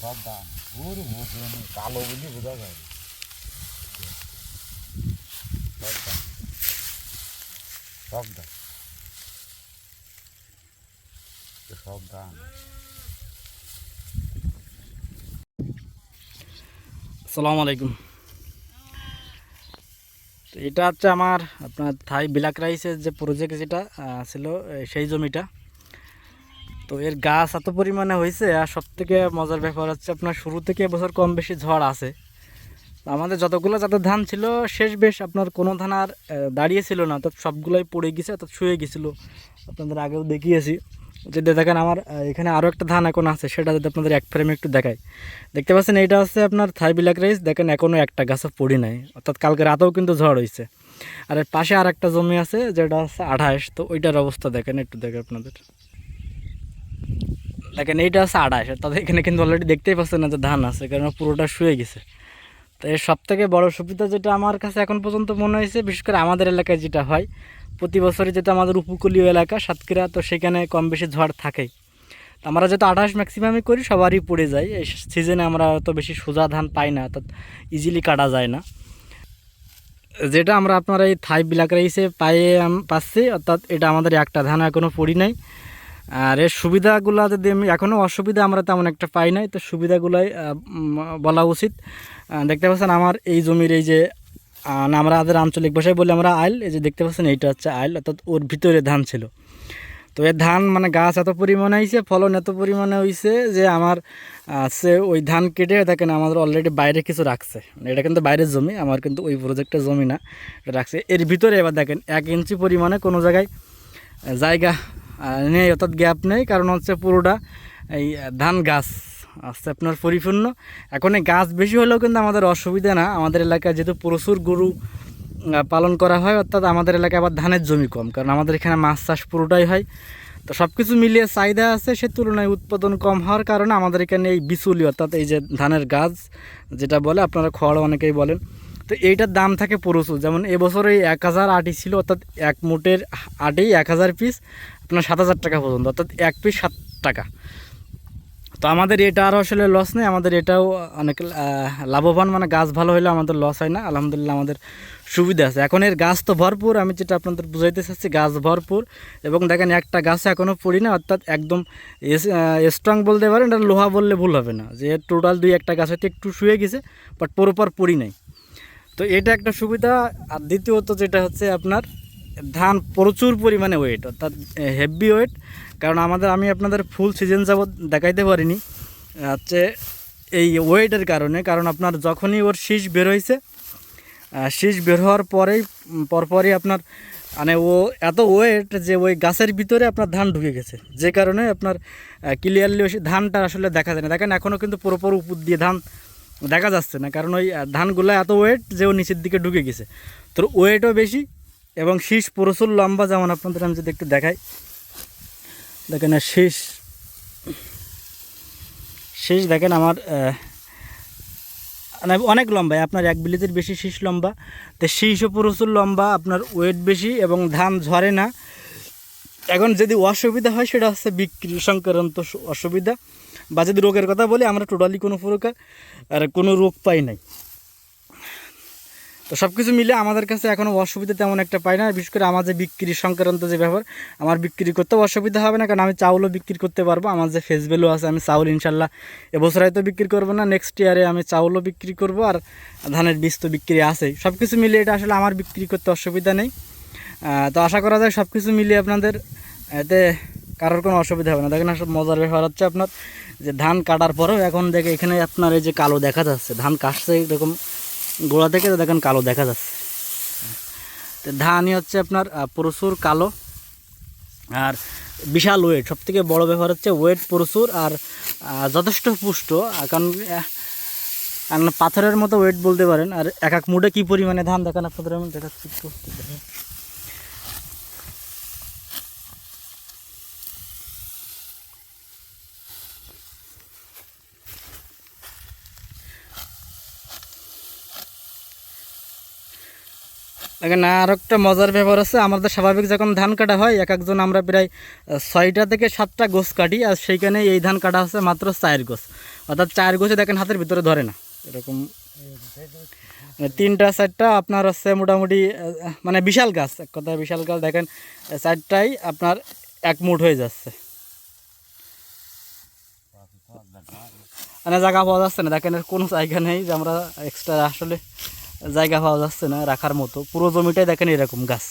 সব দাম বুঝে কালো বলি বোঝা যায়। সব দাম সব দাম আসসালামু আলাইকুম। তো এটা হচ্ছে আমার আপনার থাই ব্ল্যাক রাইসের যে প্রজেক্ট যেটা ছিল সেই জমিটা। তো এর গাছ এত পরিমাণে হয়েছে আর সব থেকে মজার ব্যাপার হচ্ছে আপনার শুরু থেকে এবছর কম বেশি ঝড় আছে। আমাদের যতগুলো যত ধান ছিল শেষ বেশ আপনার কোনো ধান আর আহ, দাঁড়িয়ে ছিল না। তো সবগুলোই পড়ে গেছে অর্থাৎ শুয়ে গেছিল। আপনাদের আগেও দেখিয়েছি। যদি দেখেন আমার এখানে আরও একটা ধান এখন আছে সেটা যদি আপনাদের এক ফ্রেমে একটু দেখাই। দেখতে পাচ্ছেন এইটা হচ্ছে আপনার থাই বিলাক রাইস। দেখেন এখনও একটা গাছও পড়ি নাই। অর্থাৎ কালকে রাতেও কিন্তু ঝড় হয়েছে আর এর পাশে আর একটা জমি আছে যেটা হচ্ছে আঠাশ। তো ওইটার অবস্থা দেখেন একটু দেখেন আপনাদের। দেখেন, এইটা হচ্ছে আঠাশ তাদের এখানে কিন্তু অলরেডি দেখতেই পাচ্ছেন না যে ধান আছে, কারণ পুরোটা শুয়ে গেছে। তো এর সব থেকে বড়ো সুবিধা যেটা আমার কাছে এখন পর্যন্ত মনে হয়েছে, বিশেষ করে আমাদের এলাকায় যেটা হয়, প্রতি বছরই যেটা আমাদের উপকূলীয় এলাকা, সাতক্ষীরা, তো সেখানে কম বেশি ঝড় থাকেই। আমরা যেহেতু আঠাশ ম্যাক্সিমামই করি, সবারই পড়ে যায়। এই সিজনে আমরা অত বেশি সোজা ধান পাই না, অর্থাৎ ইজিলি কাটা যায় না। যেটা আমরা আপনার এই থাই বিলাক রাইসে পাইয়ে পাচ্ছি, অর্থাৎ এটা আমাদের একটা ধান এখনও পড়ি নাই। আর এর সুবিধাগুলো যদি আমি এখনও অসুবিধা আমরা তেমন একটা পাই নাই, তো সুবিধাগুলোই বলা উচিত। দেখতে পাচ্ছেন আমার এই জমির এই যে আমরা আমাদের আঞ্চলিক ভাষায় বলি আমরা আইল, এই যে দেখতে পাচ্ছেন এইটা হচ্ছে আইল, অর্থাৎ ওর ভিতরে ধান ছিল। তো এর ধান মানে গাছ এত পরিমাণে হয়েছে ফলন এত পরিমাণে হয়েছে যে আমার সে ওই ধান কেটে, দেখেন আমাদের অলরেডি বাইরে কিছু রাখছে। মানে এটা কিন্তু বাইরের জমি, আমার কিন্তু ওই প্রজেক্টের জমি না, এটা রাখছে। এর ভিতরে এবার দেখেন, এক ইঞ্চি পরিমাণে কোনো জায়গায় জায়গা নেই অর্থাৎ গ্যাপ নেই, কারণ হচ্ছে পুরোটা এই ধান গাছ আছে আপনার পরিপূর্ণ। এখন এই গাছ বেশি হলেও কিন্তু আমাদের অসুবিধা না। আমাদের এলাকায় যেহেতু প্রচুর গরু পালন করা হয়, অর্থাৎ আমাদের এলাকায় আবার ধানের জমি কম, কারণ আমাদের এখানে মাছ চাষ পুরোটাই হয়। তো সব কিছু মিলিয়ে চাহিদা আছে, সে তুলনায় উৎপাদন কম হওয়ার কারণে আমাদের এখানে এই বিচুলি, অর্থাৎ এই যে ধানের গাছ যেটা বলে, আপনারা খড় অনেকেই বলেন। তো এইটার দাম থাকে প্রচুর। যেমন এবছর এই এক হাজার আটি ছিল, অর্থাৎ এক মুটের আটি এক হাজার পিস আপনার সাত হাজার টাকা পর্যন্ত, অর্থাৎ এক পিস সাত টাকা। তো আমাদের এটা আর আসলে লস নেই, আমাদের এটাও অনেক লাভবান মানে গাছ ভালো হলে আমাদের লস হয় না, আলহামদুলিল্লাহ আমাদের সুবিধা আছে। এখন এর গাছ তো ভরপুর, আমি যেটা আপনাদের বুঝাইতে চাচ্ছি, গাছ ভরপুর, এবং দেখেন একটা গাছে এখনও পড়ি না, অর্থাৎ একদম স্ট্রং বলতে পারেন, এটা লোহা বললে ভুল হবে না। যে টোটাল দুই একটা গাছ হয়তো একটু শুয়ে গেছে বাট পরপর পড়ি নাই। তো এটা একটা সুবিধা, আর দ্বিতীয়ত যেটা হচ্ছে আপনার ধান প্রচুর পরিমাণে ওয়েট অর্থাৎ হেভি ওয়েট কারণ আমাদের, আমি আপনাদের ফুল সিজন যাবৎ দেখাইতে পারিনি। হচ্ছে, এই ওয়েটের কারণে, কারণ আপনার যখনই ওর শীষ বের হয়েছে শীষ বের হওয়ার পরেই পরপরই আপনার মানে ও এত ওয়েট যে ওই গাছের ভিতরে আপনার ধান ঢুকে গেছে। যে কারণে আপনার ক্লিয়ারলি ওই ধানটা আসলে দেখা যায় না। দেখেন এখনও কিন্তু পুরোপুরি উপর দিয়ে ধান দেখা যাচ্ছে না, কারণ ওই ধানগুলো এত ওয়েট যে ও নিচের দিকে ঢুকে গেছে। তো ওয়েটও বেশি এবং শীষ প্রচুর লম্বা, যেমন আপনাদের আমি যদি একটু দেখাই। দেখেন শীষ শীষ দেখেন আমার মানে অনেক লম্বা, আপনার এক বিলিতের বেশি শীষ লম্বা। তো শীষও প্রচুর লম্বা, আপনার ওয়েট বেশি এবং ধান ঝরে না। এখন যদি অসুবিধা হয়, সেটা হচ্ছে বিক্রি সংক্রান্ত অসুবিধা। বা যদি রোগের কথা বলি, আমরা টোটালি কোনো প্রকার, আর কোনো রোগ পাই নাই। তো সব কিছু মিলে আমাদের কাছে এখনও অসুবিধা তেমন একটা পাই না। বিশেষ করে আমার যে বিক্রি সংক্রান্ত যে ব্যাপার, আমার বিক্রি করতেও অসুবিধা হবে না, কারণ আমি চাউলও বিক্রি করতে পারব। আমার যে ফেস ভ্যালু আছে, আমি চাউল ইনশাল্লাহ এবছর হয়তো বিক্রি করব না নেক্সট ইয়ারে আমি চাউলও বিক্রি করব আর ধানের বীজ তো বিক্রি আছেই। সব কিছু মিলিয়ে এটা আসলে আমার বিক্রি করতে অসুবিধা নেই। তো আশা করা যায় সব কিছু মিলিয়ে আপনাদের এতে কারোর কোনো অসুবিধা হবে না। দেখেন আসলে মজার ব্যাপার হচ্ছে আপনার যে ধান কাটার পরেও এখন দেখে এখানে আপনার এই যে কালো দেখা যাচ্ছে, ধান কাটছে এরকম গোড়া থেকে দেখেন কালো দেখা যাচ্ছে। তো ধানই হচ্ছে আপনার প্রচুর কালো। আর বিশাল ওয়েট সব থেকে বড়ো ব্যাপার হচ্ছে ওয়েট প্রচুর আর যথেষ্ট পুষ্ট। কারণ পাথরের মতো ওয়েট বলতে পারেন। আর এক এক মুডে কী পরিমাণে ধান দেখেন আপনাদের, আমি দেখাচ্ছি দেখেন, আর একটা মজার ব্যাপার আছে আমাদের স্বাভাবিক যখন ধান কাটা হয়, এক একজন আমরা প্রায় ছয়টা থেকে সাতটা গোছ কাটি, আর সেইখানে এই ধান কাটা হচ্ছে মাত্র চার গোছ। অর্থাৎ চার গোছে দেখেন হাতের ভিতরে ধরে না। এরকম মানে তিনটা, চারটা, আপনার হচ্ছে মোটামুটি মানে বিশাল গাছ। এক কথায় বিশাল গাছ, দেখেন, চারটাই আপনার এক মুঠ হয়ে যাচ্ছে। মানে জায়গা পাওয়া যাচ্ছে না। দেখেন কোনো জায়গা নেই যে আমরা এক্সট্রা আসলে জায়গা পাওয়া যাচ্ছে না রাখার মতো। পুরো জমিটাই দেখেন এরকম গাছ।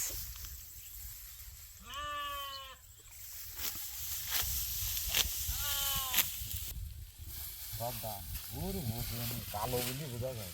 কালো বলি বোঝা যায়